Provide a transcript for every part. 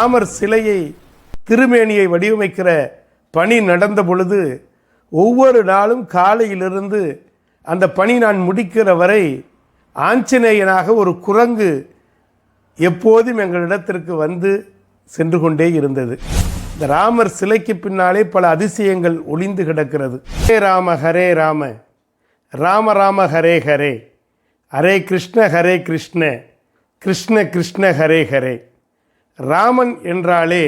ராமர் சிலையை திருமேனியை வடிவமைக்கிற பணி நடந்த பொழுது ஒவ்வொரு நாளும் காலையிலிருந்து அந்த பணி நான் முடிக்கிற வரை ஆஞ்சநேயனாக ஒரு குரங்கு எப்போதும் எங்களிடத்திற்கு வந்து சென்று கொண்டே இருந்தது. இந்த ராமர் சிலைக்கு பின்னாலே பல அதிசயங்கள் ஒளிந்து கிடக்கிறது. ஹரே ராம ஹரே ராம. ராம ராம ஹரே ஹரே. ஹரே கிருஷ்ண ஹரே கிருஷ்ண. கிருஷ்ண கிருஷ்ண ஹரே ஹரே. ராமன் என்றாலே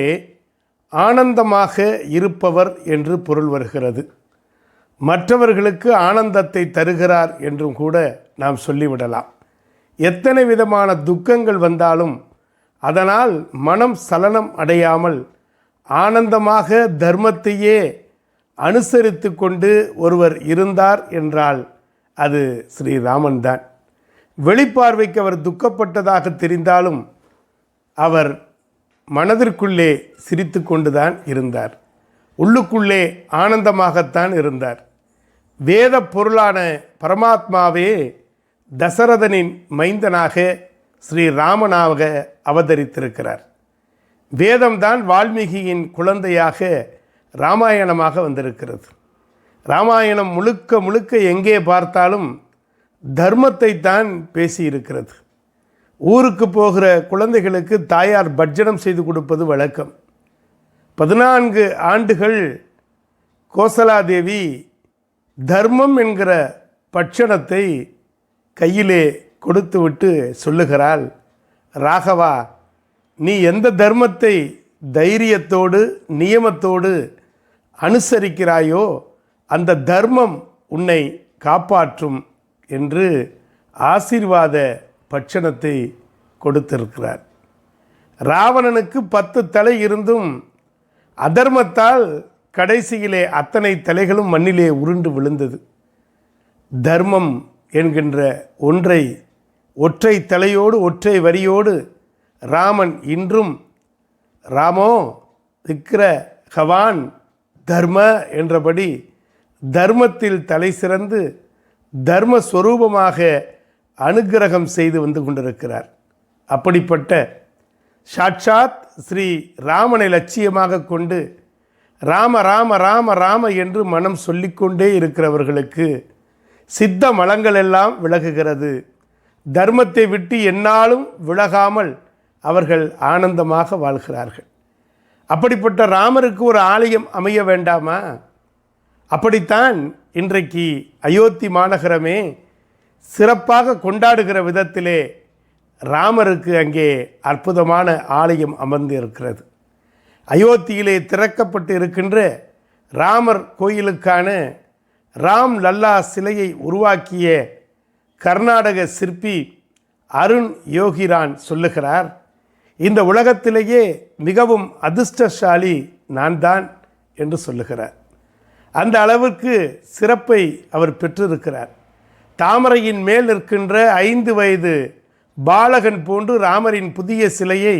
ஆனந்தமாக இருப்பவர் என்று பொருள் வருகிறது. மற்றவர்களுக்கு ஆனந்தத்தை தருகிறார் என்றும் கூட நாம் சொல்லிவிடலாம். எத்தனை விதமான துக்கங்கள் வந்தாலும் அதனால் மனம் சலனம் அடையாமல் ஆனந்தமாக தர்மத்தையே அனுசரித்து கொண்டு ஒருவர் இருந்தார் என்றால் அது ஸ்ரீராமன் தான். வெளிப்பார்வைக்கு அவர் துக்கப்பட்டதாக தெரிந்தாலும் அவர் மனதிற்குள்ளே சிரித்து கொண்டுதான் இருந்தார். உள்ளுக்குள்ளே ஆனந்தமாகத்தான் இருந்தார். வேத பொருளான பரமாத்மாவே தசரதனின் மைந்தனாக ஸ்ரீராமனாக அவதரித்திருக்கிறார். வேதம்தான் வால்மீகியின் குழந்தையாக ராமாயணமாக வந்திருக்கிறது. ராமாயணம் முழுக்க முழுக்க எங்கே பார்த்தாலும் தர்மத்தை தான் பேசியிருக்கிறது. ஊருக்கு போகிற குழந்தைகளுக்கு தாயார் பட்ஜனம் செய்து கொடுப்பது வழக்கம். பதினான்கு ஆண்டுகள் கோசலாதேவி தர்மம் என்கிற பட்சணத்தை கையிலே கொடுத்துவிட்டு சொல்லுகிறாள் ராகவா நீ எந்த தர்மத்தை தைரியத்தோடு நியமத்தோடு அனுசரிக்கிறாயோ அந்த தர்மம் உன்னை காப்பாற்றும் என்று ஆசீர்வாத பட்சணத்தை கொடுத்திருக்கிறார். ராவணனுக்கு பத்து தலை இருந்தும் அதர்மத்தால் கடைசியிலே அத்தனை தலைகளும் மண்ணிலே உருண்டு விழுந்தது. தர்மம் என்கின்ற ஒன்றை ஒற்றை தலையோடு ஒற்றை வரியோடு ராமன் இன்றும் ராமோ விக்கிர ஹவான் தர்ம என்றபடி தர்மத்தில் தலை சிறந்து தர்மஸ்வரூபமாக அனுக்கிரகம் செய்து வந்து கொண்டிருக்கிறார். அப்படிப்பட்ட சாட்சாத் ஸ்ரீ ராமனை லட்சியமாக கொண்டு ராம ராம ராம ராம என்று மனம் சொல்லிக்கொண்டே இருக்கிறவர்களுக்கு சித்த மலங்கள் எல்லாம் விலகுகிறது. தர்மத்தை விட்டு என்னாலும் விலகாமல் அவர்கள் ஆனந்தமாக வாழ்கிறார்கள். அப்படிப்பட்ட ராமருக்கு ஒரு ஆலயம் அமைய வேண்டாமா? அப்படித்தான் இன்றைக்கு அயோத்தி மாநகரமே சிறப்பாக கொண்டாடுகிற விதத்திலே ராமருக்கு அங்கே அற்புதமான ஆலயம் அமர்ந்து இருக்கிறது அயோத்தியிலே திறக்கப்பட்டு இருக்கின்ற ராமர் கோயிலுக்கான ராம் லல்லா சிலையை உருவாக்கிய கர்நாடக சிற்பி அருண் யோகிரான் சொல்லுகிறார் இந்த உலகத்திலேயே மிகவும் அதிர்ஷ்டசாலி நான் தான் என்று சொல்லுகிறார். அந்த அளவுக்கு சிறப்பை அவர் பெற்றிருக்கிறார். தாமரையின் மேல் நிற்கின்ற ஐந்து வயது பாலகன் போன்று ராமரின் புதிய சிலையை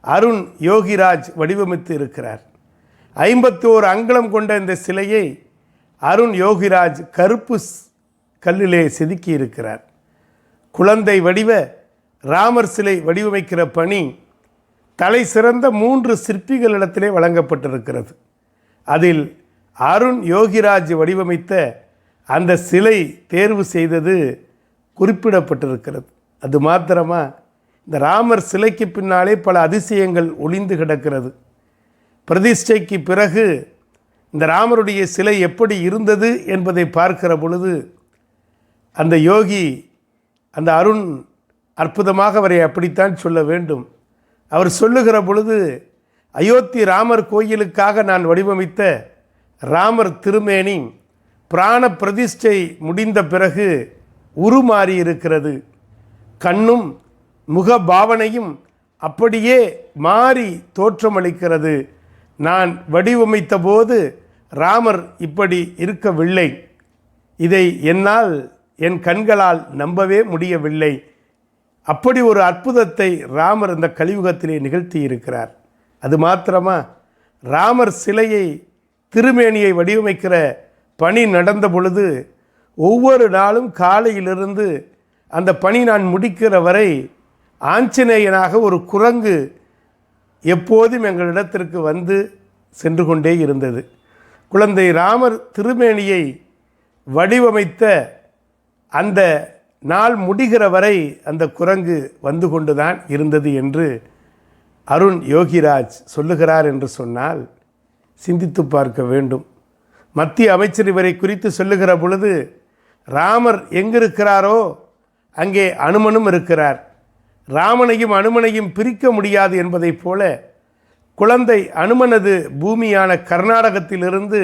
அருண் யோகிராஜ் வடிவமைத்து இருக்கிறார். ஐம்பத்தோரு அங்குலம் கொண்ட இந்த சிலையை அருண் யோகிராஜ் கருப்பு கல்லிலே செதுக்கி இருக்கிறார். குழந்தை வடிவ ராமர் சிலை வடிவமைக்கிற பணி தலை சிறந்த மூன்று சிற்பிகளிடத்திலே வழங்கப்பட்டிருக்கிறது. அதில் அருண் யோகிராஜ் வடிவமைத்த அந்த சிலை தேர்வு செய்தது குறிப்பிடப்பட்டிருக்கிறது. அது மாத்திரமா இந்த ராமர் சிலைக்கு பின்னாலே பல அதிசயங்கள் ஒளிந்து கிடக்கிறது. பிரதிஷ்டைக்கு பிறகு இந்த ராமருடைய சிலை எப்படி இருந்தது என்பதை பார்க்கிற பொழுது அந்த யோகி அந்த அருண் அற்புதமாக அவரை அப்படித்தான் சொல்ல வேண்டும். அவர் சொல்லுகிற பொழுது அயோத்தி ராமர் கோயிலுக்காக நான் வடிவமைத்த ராமர் திருமேனி பிராண பிரதிஷ்டை முடிந்த பிறகு உருமாறி இருக்கிறது கண்ணும் முக பாவனையும் அப்படியே மாறி தோற்றமளிக்கிறது. நான் வடிவமைத்த போது ராமர் இப்படி இருக்கவில்லை. இதை என்னால் என் கண்களால் நம்பவே முடியவில்லை. அப்படி ஒரு அற்புதத்தை ராமர் இந்த கலியுகத்திலே நிகழ்த்தி இருக்கிறார் அது மாத்திரமா ராமர் சிலையை திருமேனியை வடிவமைக்கிற பணி நடந்த பொழுது ஒவ்வொரு நாளும் காலையிலிருந்து அந்த பணி நான் முடிக்கிற வரை ஆஞ்சநேயனாக ஒரு குரங்கு எப்போதும் எங்களிடத்திற்கு வந்து சென்று கொண்டே இருந்தது. குழந்தை ராமர் திருமேனியை வடிவமைத்த அந்த நாள் முடிகிற வரை அந்த குரங்கு வந்து கொண்டுதான் இருந்தது என்று அருண் யோகிராஜ் சொல்லுகிறார் என்று சொன்னால் சிந்தித்து பார்க்க வேண்டும். மத்திய அமைச்சர் இவரை குறித்து சொல்லுகிற பொழுது ராமர் எங்கிருக்கிறாரோ அங்கே அனுமனும் இருக்கிறார். ராமனையும் அனுமனையும் பிரிக்க முடியாது என்பதைப் போல குழந்தை அனுமனது பூமியான கர்நாடகத்திலிருந்து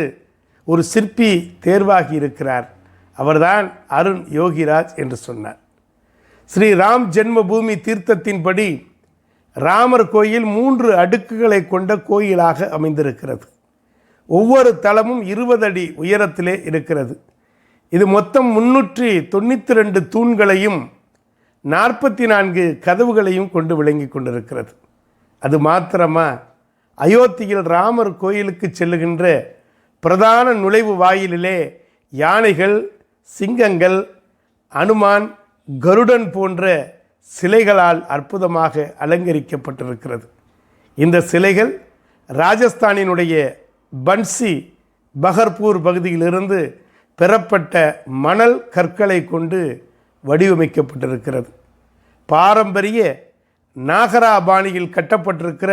ஒரு சிற்பி தேர்வாகி இருக்கிறார். அவர்தான் அருண் யோகிராஜ் என்று சொன்னார். ஸ்ரீ ராம் ஜென்மபூமி தீர்த்தத்தின்படி ராமர் கோயில் மூன்று அடுக்குகளை கொண்ட கோயிலாக அமைந்திருக்கிறது. ஒவ்வொரு தளமும் இருபது அடி உயரத்திலே இருக்கிறது. இது மொத்தம் முன்னூற்றி தொண்ணூற்றி ரெண்டு தூண்களையும் நாற்பத்தி நான்கு கதவுகளையும் கொண்டு விளங்கி கொண்டிருக்கிறது. அது மாத்திரமா அயோத்தியில் ராமர் கோயிலுக்கு செல்லுகின்ற பிரதான நுழைவு வாயிலிலே யானைகள் சிங்கங்கள் அனுமான் கருடன் போன்ற சிலைகளால் அற்புதமாக அலங்கரிக்கப்பட்டிருக்கிறது. இந்த சிலைகள் ராஜஸ்தானினுடைய பன்சி பகர்பூர் பகுதியிலிருந்து பெறப்பட்ட மணல் கற்களை கொண்டு வடிவமைக்கப்பட்டிருக்கிறது. பாரம்பரிய நாகரா பாணியில் கட்டப்பட்டிருக்கிற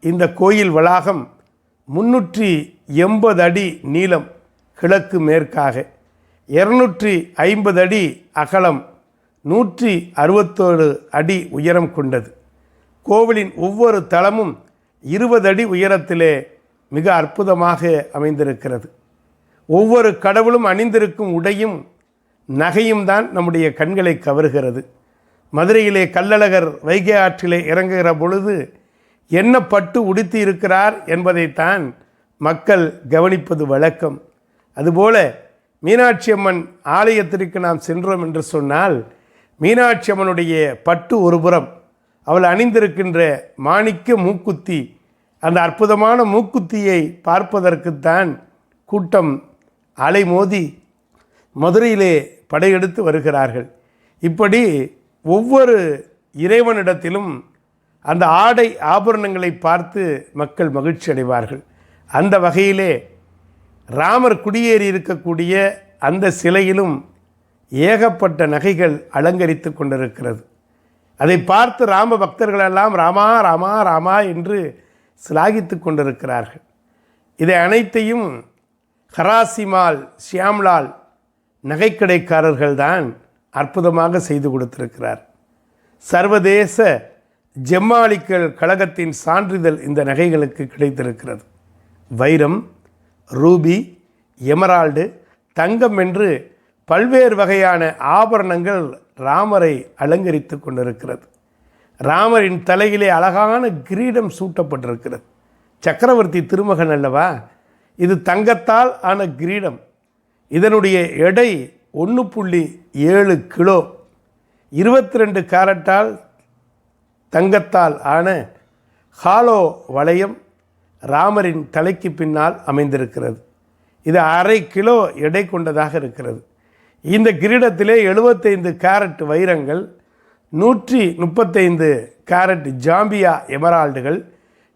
இந்த கோயில் வளாகம் முன்னூற்றி எண்பது அடி நீளம் கிழக்கு மேற்காக. இருநூற்றி ஐம்பது அடி அகலம் நூற்றி அறுபத்தோரு அடி உயரம் கொண்டது. கோவிலின் ஒவ்வொரு தளமும் இருபது அடி உயரத்திலே மிக அற்புதமாக அமைந்திருக்கிறது. ஒவ்வொரு கடவுளும் அணிந்திருக்கும் உடையும் நகையும் தான் நம்முடைய கண்களை கவருகிறது. மதுரையிலே கள்ளழகர் வைகை ஆற்றிலே இறங்குகிற பொழுது என்ன பட்டு உடுத்தி இருக்கிறார் என்பதைத்தான் மக்கள் கவனிப்பது வழக்கம். அதுபோல மீனாட்சி அம்மன் ஆலயத்திற்கு நாம் சென்றோம் என்று சொன்னால் மீனாட்சி அம்மனுடைய பட்டு ஒருபுறம் அவள் அணிந்திருக்கின்ற மாணிக்க மூக்குத்தி அந்த அற்புதமான மூக்குத்தியை பார்ப்பதற்குத்தான் கூட்டம் அலைமோதி மதுரையிலே படையெடுத்து வருகிறார்கள். இப்படி ஒவ்வொரு இறைவனிடத்திலும் அந்த ஆடை ஆபரணங்களை பார்த்து மக்கள் மகிழ்ச்சி அடைவார்கள். அந்த வகையிலே ராமர் குடியேறி இருக்கக்கூடிய அந்த சிலையிலும் ஏகப்பட்ட நகைகள் அலங்கரித்து கொண்டிருக்கிறது. அதை பார்த்து ராம பக்தர்களெல்லாம் ராமா ராமா ராமா என்று சிலாகித்து கொண்டிருக்கிறார்கள். இதை அனைத்தையும் ஹராசிமால் ஷியாம்லால் நகைக்கடைக்காரர்கள் தான் அற்புதமாக செய்து கொடுத்திருக்கிறார். சர்வதேச ஜெம்மாளிக்கல் கழகத்தின் சான்றிதழ் இந்த நகைகளுக்கு கிடைத்திருக்கிறது. வைரம் ரூபி எமரால்டு தங்கம் என்று பல்வேறு வகையான ஆபரணங்கள் ராமரை அலங்கரித்து கொண்டிருக்கிறது. ராமரின் தலையிலே அழகான கிரீடம் சூட்டப்பட்டிருக்கிறது. சக்கரவர்த்தி திருமகன் அல்லவா? இது தங்கத்தால் ஆன கிரீடம். இதனுடைய எடை ஒன்று புள்ளி ஏழு கிலோ. இருபத்தி ரெண்டு கேரட்டால் தங்கத்தால் ஆன ஹாலோ வளையம் ராமரின் தலைக்கு பின்னால் அமைந்திருக்கிறது. இது அரை கிலோ எடை கொண்டதாக இருக்கிறது. இந்த கிரீடத்திலே எழுபத்தைந்து கேரட் வைரங்கள் நூற்றி முப்பத்தைந்து கேரட் ஜாம்பியா எமரால்டுகள்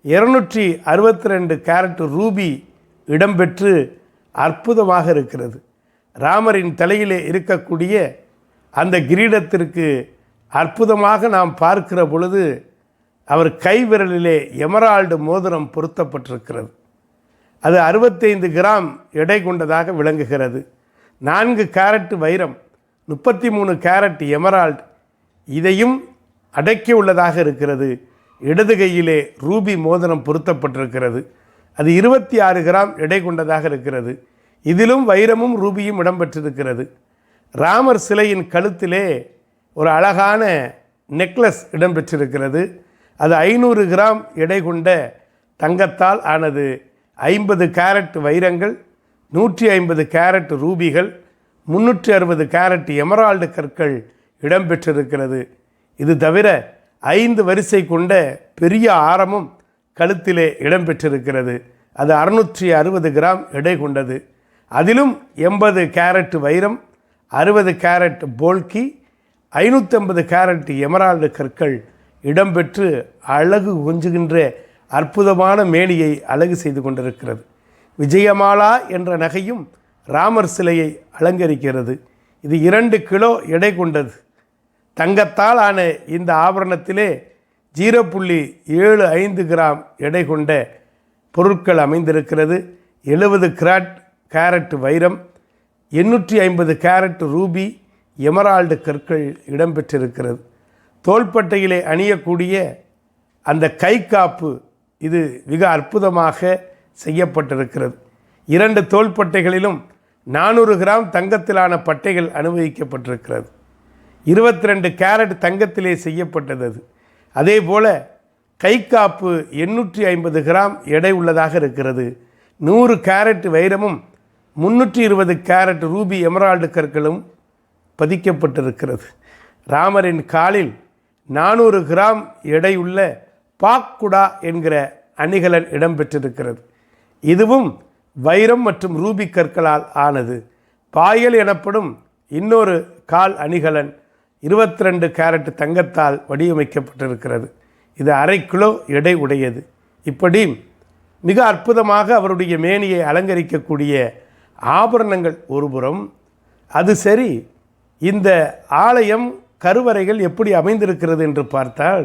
இருநூற்றி அறுபத்தி ரெண்டு கேரட் ரூபி இடம்பெற்று அற்புதமாக இருக்கிறது. ராமரின் தலையிலே இருக்கக்கூடிய அந்த கிரீடத்திற்கு அற்புதமாக நாம் பார்க்கிற பொழுது அவர் கைவிரலிலே எமரால்டு மோதிரம் பொருத்தப்பட்டிருக்கிறது. அது அறுபத்தைந்து கிராம் எடை கொண்டதாக விளங்குகிறது. நான்கு கேரட் வைரம் முப்பத்தி மூணு கேரட் எமரால்டு இதையும் அடக்கி உள்ளதாக இருக்கிறது. இடது கையிலே ரூபி மோதிரம் பொருத்தப்பட்டிருக்கிறது. அது இருபத்தி ஆறு கிராம் எடை கொண்டதாக இருக்கிறது. இதிலும் வைரமும் ரூபியும் இடம்பெற்றிருக்கிறது. ராமர் சிலையின் கழுத்திலே ஒரு அழகான நெக்லஸ் இடம்பெற்றிருக்கிறது. அது ஐநூறு கிராம் எடை கொண்ட தங்கத்தால் ஆனது ஐம்பது கேரட் வைரங்கள் நூற்றி ஐம்பது கேரட் ரூபிகள் முன்னூற்றி அறுபது கேரட் எமரால்டு கற்கள் இடம்பெற்றிருக்கிறது. இது தவிர ஐந்து வரிசை கொண்ட பெரிய ஆரமும் கழுத்திலே இடம்பெற்றிருக்கிறது. அது அறுநூற்றி அறுபது கிராம் எடை கொண்டது. அதிலும் எண்பது கேரட் வைரம் அறுபது கேரட் போல்கி ஐநூற்றம்பது கேரட் எமரால்டு கற்கள் இடம்பெற்று அழகு கொஞ்சுகின்ற அற்புதமான மேனியை அழகு செய்து கொண்டிருக்கிறது. விஜயமாலா என்ற நகையும் ராமர் சிலையை அலங்கரிக்கிறது. இது இரண்டு கிலோ எடை கொண்டது. தங்கத்தால் ஆன இந்த ஆபரணத்திலே ஜீரோ புள்ளி ஏழு ஐந்து கிராம் எடை கொண்ட பொருட்கள் அமைந்திருக்கிறது. எழுபது கிராட் கேரட் வைரம் எண்ணூற்றி ஐம்பது கேரட் ரூபி எமரால்டு கற்கள் இடம்பெற்றிருக்கிறது. தோள்பட்டையிலே அணியக்கூடிய அந்த கை காப்பு இது மிக அற்புதமாக செய்யப்பட்டிருக்கிறது. இரண்டு தோள்பட்டைகளிலும் நானூறு கிராம் தங்கத்திலான பட்டைகள் அனுபவிக்கப்பட்டிருக்கிறது இருபத்தி ரெண்டு கேரட் தங்கத்திலே செய்யப்பட்டது. அது அதே போல் கை காப்பு எண்ணூற்றி ஐம்பது கிராம் எடை உள்ளதாக இருக்கிறது. நூறு கேரட் வைரமும் முன்னூற்றி இருபது கேரட் ரூபி எமரால்டு கற்களும் பதிக்கப்பட்டிருக்கிறது. ராமரின் காலில் நானூறு கிராம் எடையுள்ள பாக்குடா என்கிற அணிகலன் இடம்பெற்றிருக்கிறது இதுவும் வைரம் மற்றும் ரூபி கற்களால் ஆனது. பாயல் எனப்படும் இன்னொரு கால் அணிகலன் இருபத்தி ரெண்டு கேரட் தங்கத்தால் வடிவமைக்கப்பட்டிருக்கிறது. இது அரை கிலோ எடை உடையது. இப்படி மிக அற்புதமாக அவருடைய மேனியை அலங்கரிக்கக்கூடிய ஆபரணங்கள் ஒருபுறம். அது சரி இந்த ஆலயம் கருவறைகள் எப்படி அமைந்திருக்கிறது என்று பார்த்தால்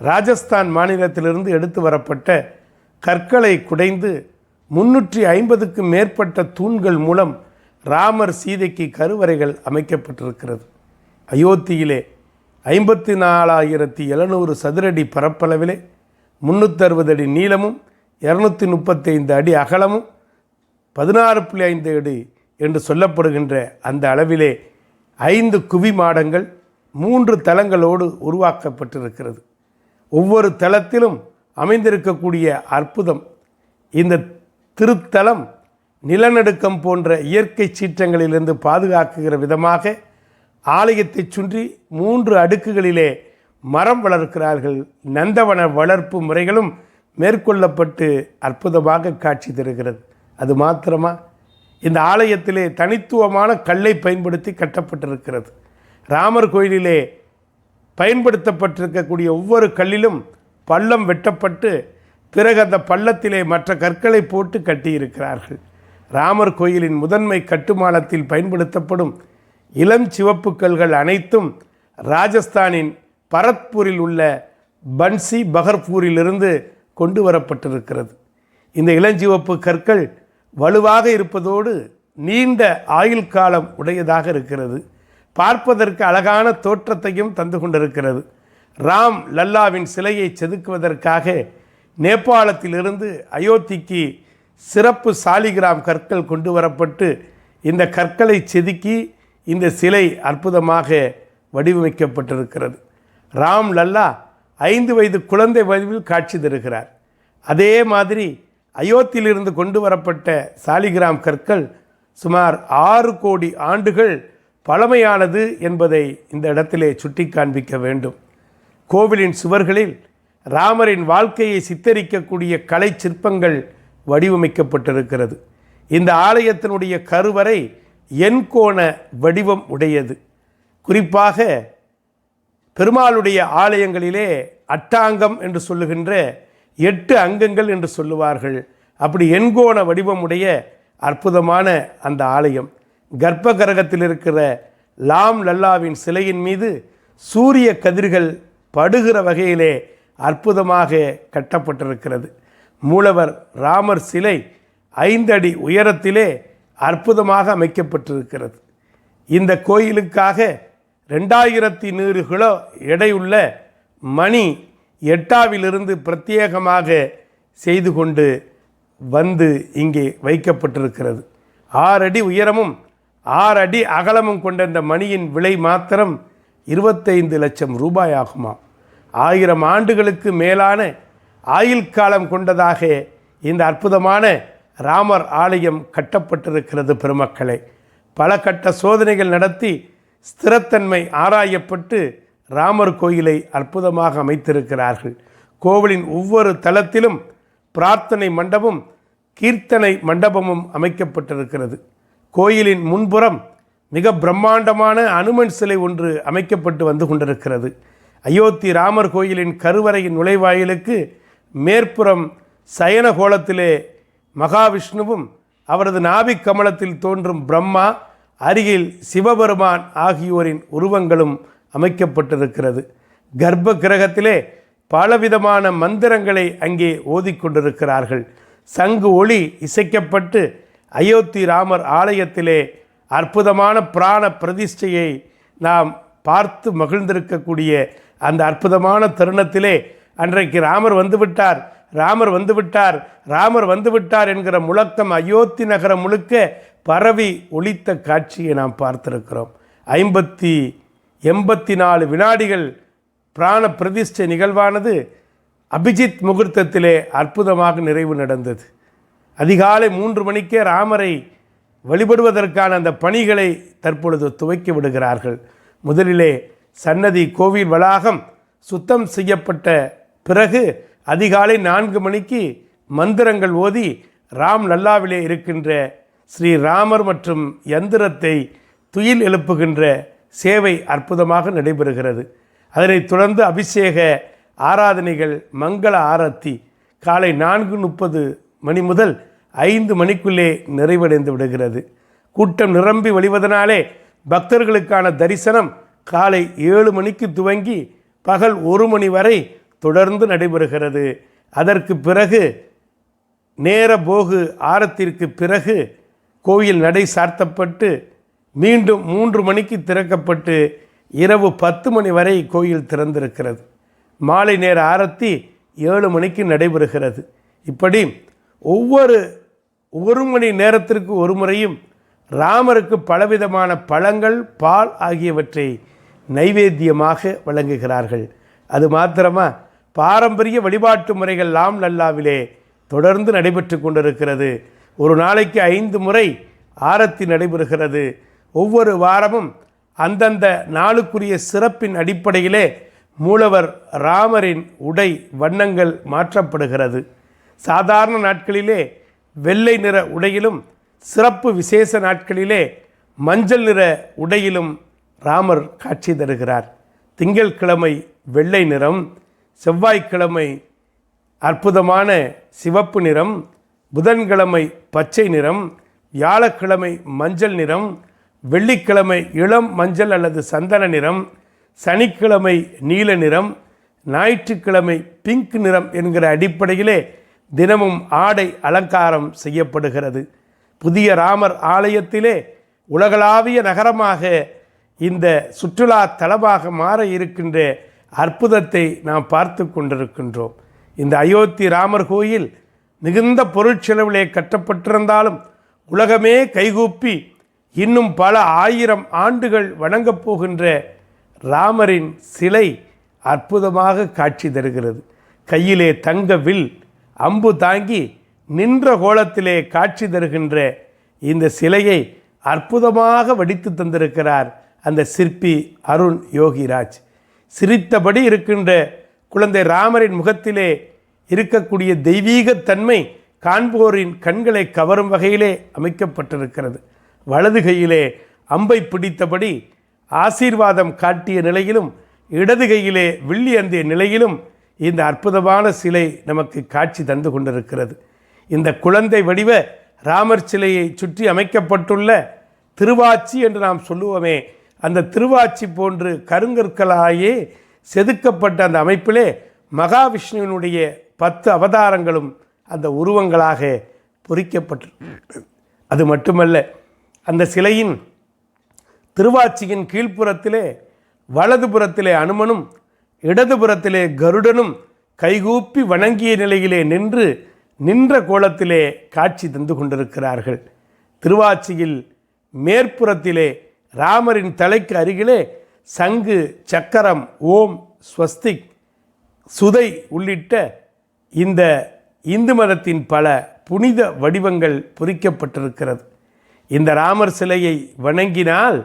ராஜஸ்தான் மாநிலத்திலிருந்து எடுத்து வரப்பட்ட கற்களை குடைந்து முன்னூற்றி ஐம்பதுக்கும் மேற்பட்ட தூண்கள் மூலம் ராமர் சீதைக்கு கருவறைகள் அமைக்கப்பட்டிருக்கிறது. அயோத்தியிலே ஐம்பத்தி நாலாயிரத்தி எழுநூறு சதுரடி பரப்பளவிலே முந்நூற்றறுபது அடி நீளமும் இரநூத்தி முப்பத்தைந்து அடி அகலமும் பதினாறு புள்ளி ஐந்து அடி என்று சொல்லப்படுகின்ற அந்த அளவிலே ஐந்து குவி மாடங்கள் மூன்று தலங்களோடு உருவாக்கப்பட்டிருக்கிறது. ஒவ்வொரு தளத்திலும் அமைந்திருக்கக்கூடிய அற்புதம். இந்த திருத்தலம் நிலநடுக்கம் போன்ற இயற்கை சீற்றங்களிலிருந்து பாதுகாக்குகிற விதமாக ஆலயத்தை சுற்றி மூன்று அடுக்குகளிலே மரம் வளர்க்கிறார்கள். நந்தவன வளர்ப்பு முறைகளும் மேற்கொள்ளப்பட்டு அற்புதமாக காட்சி தருகிறது. அது மாத்திரமா? இந்த ஆலயத்திலே தனித்துவமான கல்லை பயன்படுத்தி கட்டப்பட்டிருக்கிறது. ராமர் கோயிலிலே பயன்படுத்தப்பட்டிருக்கக்கூடிய ஒவ்வொரு கல்லிலும் பள்ளம் வெட்டப்பட்டு பிறகு அந்த பள்ளத்திலே மற்ற கற்களை போட்டு கட்டியிருக்கிறார்கள். ராமர் கோயிலின் முதன்மை கட்டுமானத்தில் பயன்படுத்தப்படும் இளம் சிவப்பு கல்கள் அனைத்தும் ராஜஸ்தானின் பரத்பூரில் உள்ள பன்சி பகர்பூரிலிருந்து கொண்டு வரப்பட்டிருக்கிறது. இந்த இளஞ்சிவப்பு கற்கள் வலுவாக இருப்பதோடு நீண்ட ஆயுள் காலம் உடையதாக இருக்கிறது. பார்ப்பதற்கு அழகான தோற்றத்தையும் தந்து கொண்டிருக்கிறது. ராம் லல்லாவின் சிலையை செதுக்குவதற்காக நேபாளத்திலிருந்து அயோத்திக்கு சிறப்பு சாலிகிராம் கற்கள் கொண்டு வரப்பட்டு இந்த கற்களை செதுக்கி இந்த சிலை அற்புதமாக வடிவமைக்கப்பட்டிருக்கிறது. ராம் லல்லா ஐந்து வயது குழந்தை வடிவில் காட்சி தருகிறார். அதே மாதிரி அயோத்தியிலிருந்து கொண்டு வரப்பட்ட சாலிகிராம் கற்கள் சுமார் ஆறு கோடி ஆண்டுகள் பழமையானது என்பதை இந்த இடத்திலே சுட்டி காண்பிக்க வேண்டும். கோவிலின் சுவர்களில் ராமரின் வாழ்க்கையை சித்தரிக்கக்கூடிய கலை சிற்பங்கள் வடிவமைக்கப்பட்டிருக்கிறது. இந்த ஆலயத்தினுடைய கருவறை எண்கோண வடிவம் உடையது. குறிப்பாக பெருமாளுடைய ஆலயங்களிலே அட்டாங்கம் என்று சொல்லுகின்ற எட்டு அங்கங்கள் என்று சொல்லுவார்கள். அப்படி எண்கோண வடிவம் உடைய அற்புதமான அந்த ஆலயம். கர்ப்ப கிரகத்தில் இருக்கிற லாம் லல்லாவின் சிலையின் மீது சூரிய கதிர்கள் படுகிற வகையிலே அற்புதமாக கட்டப்பட்டிருக்கிறது. மூலவர் ராமர் சிலை ஐந்து அடி உயரத்திலே அற்புதமாக அமைக்கப்பட்டிருக்கிறது. இந்த கோயிலுக்காக ரெண்டாயிரத்தி நூறு கிலோ எடையுள்ள மணி எட்டாவிலிருந்து பிரத்யேகமாக செய்து கொண்டு வந்து இங்கே வைக்கப்பட்டிருக்கிறது. ஆறு அடி உயரமும் ஆறு அடி அகலமும் கொண்ட இந்த மணியின் விலை மாத்திரம் இருபத்தைந்து லட்சம் ரூபாய் ஆகுமா ஆயிரம் ஆண்டுகளுக்கு மேலான ஆயுள் காலம் கொண்டதாக இந்த அற்புதமான ராமர் ஆலயம் கட்டப்பட்டிருக்கிறது பெருமக்களே. பல கட்ட சோதனைகள் நடத்தி ஸ்திரத்தன்மை ஆராயப்பட்டு ராமர் கோயிலை அற்புதமாக அமைத்திருக்கிறார்கள். கோவிலின் ஒவ்வொரு தளத்திலும் பிரார்த்தனை மண்டபம் கீர்த்தனை மண்டபமும் அமைக்கப்பட்டிருக்கிறது. கோயிலின் முன்புறம் மிக பிரம்மாண்டமான அனுமன் சிலை ஒன்று அமைக்கப்பட்டு வந்து கொண்டிருக்கிறது. அயோத்தி ராமர் கோயிலின் கருவறையின் நுழைவாயிலுக்கு மேற்புறம் சயன கோலத்திலே மகாவிஷ்ணுவும் அவரது நாபிக் கமலத்தில் தோன்றும் பிரம்மா அருகில் சிவபெருமான் ஆகியோரின் உருவங்களும் அமைக்கப்பட்டிருக்கிறது. கர்ப்ப கிரகத்திலே பலவிதமான மந்திரங்களை அங்கே ஓதிக்கொண்டிருக்கிறார்கள் சங்கு ஒளி இசைக்கப்பட்டு அயோத்தி ராமர் ஆலயத்திலே அற்புதமான பிராண பிரதிஷ்டையை நாம் பார்த்து மகிழ்ந்திருக்கக்கூடிய அந்த அற்புதமான தருணத்திலே அன்றைக்கு ராமர் வந்துவிட்டார். ராமர் வந்துவிட்டார். ராமர் வந்துவிட்டார் என்கிற முழக்கம் அயோத்தி நகரம் முழுக்க பரவி ஒழித்த காட்சியை நாம் பார்த்திருக்கிறோம். ஐம்பத்தி எண்பத்தி நாலு வினாடிகள் பிராண பிரதிஷ்டை நிகழ்வானது அபிஜித் முகூர்த்தத்திலே அற்புதமாக நிறைவு நடந்தது. அதிகாலை மூன்று மணிக்கே ராமரை வழிபடுவதற்கான அந்த பணிகளை தற்பொழுது துவக்கி விடுகிறார்கள். முதலிலே சன்னதி கோவில் வளாகம் சுத்தம் செய்யப்பட்ட பிறகு அதிகாலை நான்கு மணிக்கு மந்திரங்கள் ஓதி ராம் லல்லாவிலே இருக்கின்ற ஸ்ரீ ராமர் மற்றும் யந்திரத்தை துயில் எழுப்புகின்ற சேவை அற்புதமாக நடைபெறுகிறது. அதனைத் தொடர்ந்து அபிஷேக ஆராதனைகள் மங்கள ஆரத்தி காலை நான்கு முப்பது மணி முதல் ஐந்து மணிக்குள்ளே நிறைவடைந்து விடுகிறது. கூட்டம் நிரம்பி வழிவதனாலே பக்தர்களுக்கான தரிசனம் காலை ஏழு மணிக்கு துவங்கி பகல் ஒரு மணி வரை தொடர்ந்து நடைபெறுகிறது. அதற்கு பிறகு நேர போகு ஆரத்திற்கு பிறகு கோயில் நடை சார்த்தப்பட்டு மீண்டும் மூன்று மணிக்கு திறக்கப்பட்டு இரவு பத்து மணி வரை கோயில் திறந்திருக்கிறது. மாலை நேர ஆரத்தி ஏழு மணிக்கு நடைபெறுகிறது. இப்படி ஒவ்வொரு ஒரு மணி நேரத்திற்கு ஒரு முறையும் ராமருக்கு பலவிதமான பழங்கள் பால் ஆகியவற்றை நைவேத்தியமாக வழங்குகிறார்கள். அது மாத்திரமா பாரம்பரிய வழிபாட்டு முறைகள் லாம் லல்லாவிலே தொடர்ந்து நடைபெற்று கொண்டிருக்கிறது. ஒரு நாளைக்கு ஐந்து முறை ஆரத்தி நடைபெறுகிறது. ஒவ்வொரு வாரமும் அந்தந்த நாளுக்குரிய சிறப்பின் அடிப்படையிலே மூலவர் ராமரின் உடை வண்ணங்கள் மாற்றப்படுகிறது. சாதாரண நாட்களிலே வெள்ளை நிற உடையிலும் சிறப்பு விசேஷ நாட்களிலே மஞ்சள் நிற உடையிலும் ராமர் காட்சி தருகிறார். திங்கட்கிழமை வெள்ளை நிறம் செவ்வாய்க்கிழமை அற்புதமான சிவப்பு நிறம் புதன்கிழமை பச்சை நிறம் வியாழக்கிழமை மஞ்சள் நிறம் வெள்ளிக்கிழமை இளம் மஞ்சள் அல்லது சந்தன நிறம் சனிக்கிழமை நீல நிறம் ஞாயிற்றுக்கிழமை பிங்க் நிறம் என்கிற அடிப்படையிலே தினமும் ஆடை அலங்காரம் செய்யப்படுகிறது. புதிய ராமர் ஆலயத்திலே உலகளாவிய நகரமாக இந்த சுற்றுலா தலமாக மாற இருக்கின்ற அற்புதத்தை நாம் பார்த்து கொண்டிருக்கின்றோம். இந்த அயோத்தி ராமர் கோயில் மிகுந்த பொருட்செலவிலே கட்டப்பட்டிருந்தாலும் உலகமே கைகூப்பி இன்னும் பல ஆயிரம் ஆண்டுகள் வணங்கப் போகின்ற ராமரின் சிலை அற்புதமாக காட்சி தருகிறது. கையிலே தங்க வில் அம்பு தாங்கி நின்ற கோலத்திலே காட்சி தருகின்ற இந்த சிலையை அற்புதமாக வடித்து தந்திருக்கிறார் அந்த சிற்பி அருண் யோகிராஜ். சிரித்தபடி இருக்கின்ற குழந்தை ராமரின் முகத்திலே இருக்கக்கூடிய தெய்வீகத்தன்மை காண்போரின் கண்களை கவரும் வகையிலே அமைக்கப்பட்டிருக்கிறது. வலது கையிலே அம்பை பிடித்தபடி ஆசீர்வாதம் காட்டிய நிலையிலும் இடது கையிலே வில்லி அந்திய நிலையிலும் இந்த அற்புதமான சிலை நமக்கு காட்சி தந்து கொண்டிருக்கிறது. இந்த குழந்தை வடிவ ராமர் சிலையை சுற்றி அமைக்கப்பட்டுள்ள திருவாச்சி என்று நாம் சொல்லுவோமே அந்த திருவாச்சி போன்று கருங்கற்களாயே செதுக்கப்பட்ட அந்த அமைப்பிலே மகாவிஷ்ணுவினுடைய பத்து அவதாரங்களும் அந்த உருவங்களாக பொறிக்கப்பட்டு அது மட்டுமல்ல அந்த சிலையின் திருவாச்சியின் கீழ்ப்புறத்திலே வலதுபுறத்திலே அனுமனும் இடதுபுறத்திலே கருடனும் கைகூப்பி வணங்கிய நிலையிலே நின்று நின்ற கோலத்திலே காட்சி தந்து கொண்டிருக்கிறார்கள். திருவாச்சியில் மேற்புறத்திலே ராமரின் தலைக்கு அருகிலே சங்கு சக்கரம் ஓம் ஸ்வஸ்திக் சுதை உள்ளிட்ட இந்த இந்து மதத்தின் பல புனித வடிவங்கள் பொறிக்கப்பட்டிருக்கிறது. இந்த ராமர் சிலையை வணங்கினால்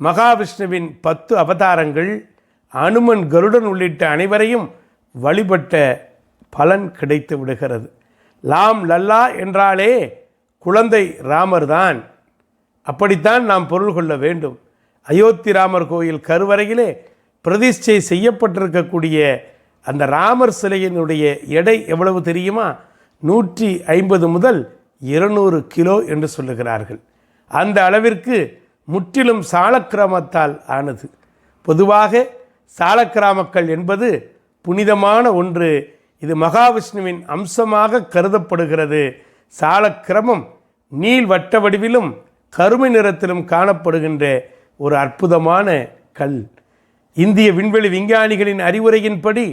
மகாவிஷ்ணுவின் பத்து அவதாரங்கள் அனுமன் கருடன் உள்ளிட்ட அனைவரையும் வழிபட்ட பலன் கிடைத்து விடுகிறது. லாம் லல்லா என்றாலே குழந்தை ராமர் தான் அப்படித்தான் நாம் பொருள் கொள்ள வேண்டும். அயோத்தி ராமர் கோயில் கருவறையிலே பிரதிஷ்டை செய்யப்பட்டிருக்கக்கூடிய அந்த ராமர் சிலையினுடைய எடை எவ்வளவு தெரியுமா? நூற்றி ஐம்பது முதல் இருநூறு கிலோ என்று சொல்லுகிறார்கள். அந்த அளவிற்கு முற்றிலும் சாலக்கிராமத்தால் ஆனது. பொதுவாக சாலக்கிராமக்கள் என்பது புனிதமான ஒன்று. இது மகாவிஷ்ணுவின் அம்சமாக கருதப்படுகிறது. சாலக்கிரமம் நீள் வட்ட வடிவிலும் கருமை நிறத்திலும் காணப்படுகின்ற ஒரு அற்புதமான கல். இந்திய விண்வெளி விஞ்ஞானிகளின் அறிவுரையின்படி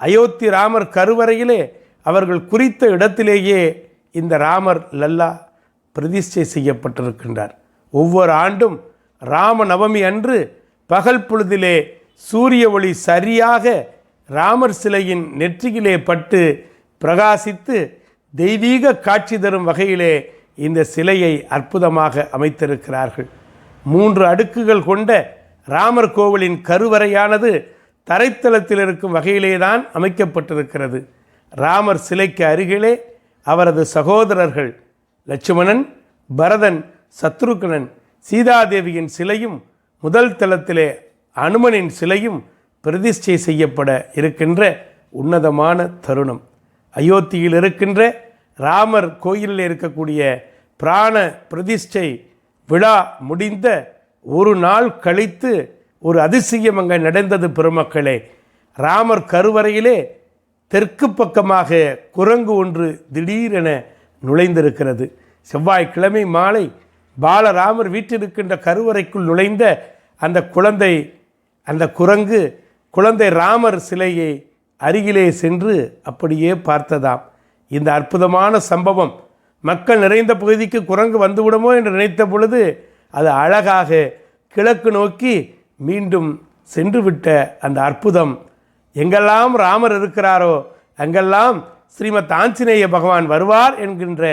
அயோத்தி ராமர் கருவறையிலே அவர்கள் குறித்த இடத்திலேயே இந்த ராமர் லல்லா பிரதிஷ்டை செய்யப்பட்டிருக்கின்றார். ஒவ்வொரு ஆண்டும் ராம நவமி அன்று பகல் பொழுதிலே சூரிய ஒளி சரியாக ராமர் சிலையின் நெற்றியிலே பட்டு பிரகாசித்து தெய்வீக காட்சி தரும் வகையிலே இந்த சிலையை அற்புதமாக அமைத்திருக்கிறார்கள். மூன்று அடுக்குகள் கொண்ட ராமர் கோவிலின் கருவறையானது தரைத்தளத்தில் இருக்கும் வகையிலே தான் அமைக்கப்பட்டிருக்கிறது. ராமர் சிலைக்கு அருகிலே அவரது சகோதரர்கள் லட்சுமணன் பரதன் சத்ருகனன் சீதாதேவியின் சிலையும் முதல் தளத்திலே அனுமனின் சிலையும் பிரதிஷ்டை செய்யப்பட இருக்கின்ற உன்னதமான தருணம். அயோத்தியில் இருக்கின்ற ராமர் கோயிலில் இருக்கக்கூடிய பிராண பிரதிஷ்டை விழா முடிந்த ஒரு நாள் கழித்து ஒரு அதிசயம் அங்கே நடந்தது பெருமக்களே. ராமர் கருவறையிலே தெற்கு பக்கமாக குரங்கு ஒன்று திடீரென நுழைந்திருக்கிறது. செவ்வாய்க்கிழமை மாலை பாலராமர் வீட்டிருக்கின்ற கருவறைக்குள் நுழைந்த அந்த குழந்தை அந்த குரங்கு குழந்தை ராமர் சிலையை அருகிலே சென்று அப்படியே பார்த்ததாம். இந்த அற்புதமான சம்பவம் மக்கள் நிறைந்த பகுதிக்கு குரங்கு வந்துவிடுமோ என்று நினைத்த பொழுது அது அழகாக கிழக்கு நோக்கி மீண்டும் சென்றுவிட்ட அந்த அற்புதம். எங்கெல்லாம் ராமர் இருக்கிறாரோ அங்கெல்லாம் ஸ்ரீமத் ஆஞ்சநேய பகவான் வருவார் என்கின்ற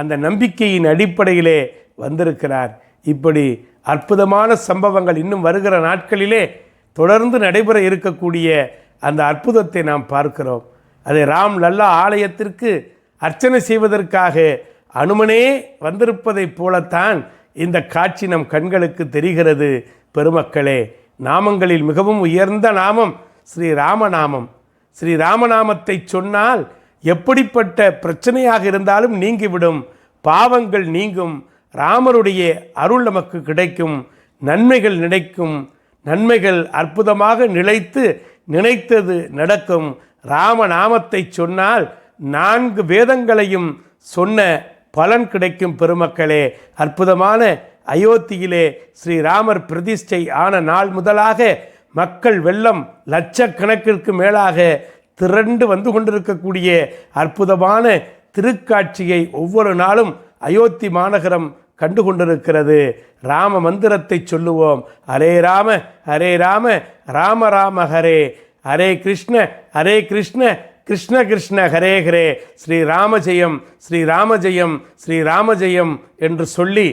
அந்த நம்பிக்கையின் அடிப்படையிலே வந்திருக்கிறார். இப்படி அற்புதமான சம்பவங்கள் இன்னும் வருகிற நாட்களிலே தொடர்ந்து நடைபெற இருக்கக்கூடிய அந்த அற்புதத்தை நாம் பார்க்கிறோம். அதை ராம் லல்லா ஆலயத்திற்கு அர்ச்சனை செய்வதற்காக அனுமனே வந்திருப்பதைப் போலத்தான் இந்த காட்சி நம் கண்களுக்கு தெரிகிறது. பெருமக்களே நாமங்களில் மிகவும் உயர்ந்த நாமம் ஸ்ரீ ராமநாமம். ஸ்ரீ ராமநாமத்தை சொன்னால் எப்படிப்பட்ட பிரச்சனையாக இருந்தாலும் நீங்கிவிடும். பாவங்கள் நீங்கும். ராமருடைய அருள் நமக்கு கிடைக்கும். நன்மைகள் நினைக்கும். நன்மைகள் அற்புதமாக நிலைத்து நினைத்தது நடக்கும். ராமநாமத்தை சொன்னால் நான்கு வேதங்களையும் சொன்ன பலன் கிடைக்கும் பெருமக்களே. அற்புதமான அயோத்தியிலே ஸ்ரீராமர் பிரதிஷ்டை ஆன நாள் முதலாக மக்கள் வெள்ளம் லட்சக்கணக்கிற்கு மேலாக திரண்டு வந்து கொண்டிருக்கக்கூடிய அற்புதமான திருக்காட்சியை ஒவ்வொரு நாளும் அயோத்தி மாநகரம் கண்டு கொண்டிருக்கிறது. ராம மந்திரத்தை சொல்லுவோம். ஹரே ராம ஹரே ராம ராம ராம ஹரே. ஹரே கிருஷ்ண ஹரே கிருஷ்ண கிருஷ்ண கிருஷ்ண ஹரே ஹரே. ஸ்ரீ ராமஜெயம் ஸ்ரீ ராமஜெயம் ஸ்ரீ ராமஜெயம் என்று சொல்லி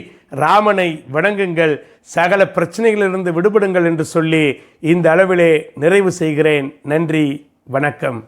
ராமனை வணங்குங்கள். சகல பிரச்சனைகளிலிருந்து விடுபடுங்கள் என்று சொல்லி இந்த அளவிலே நிறைவு செய்கிறேன். நன்றி வணக்கம்.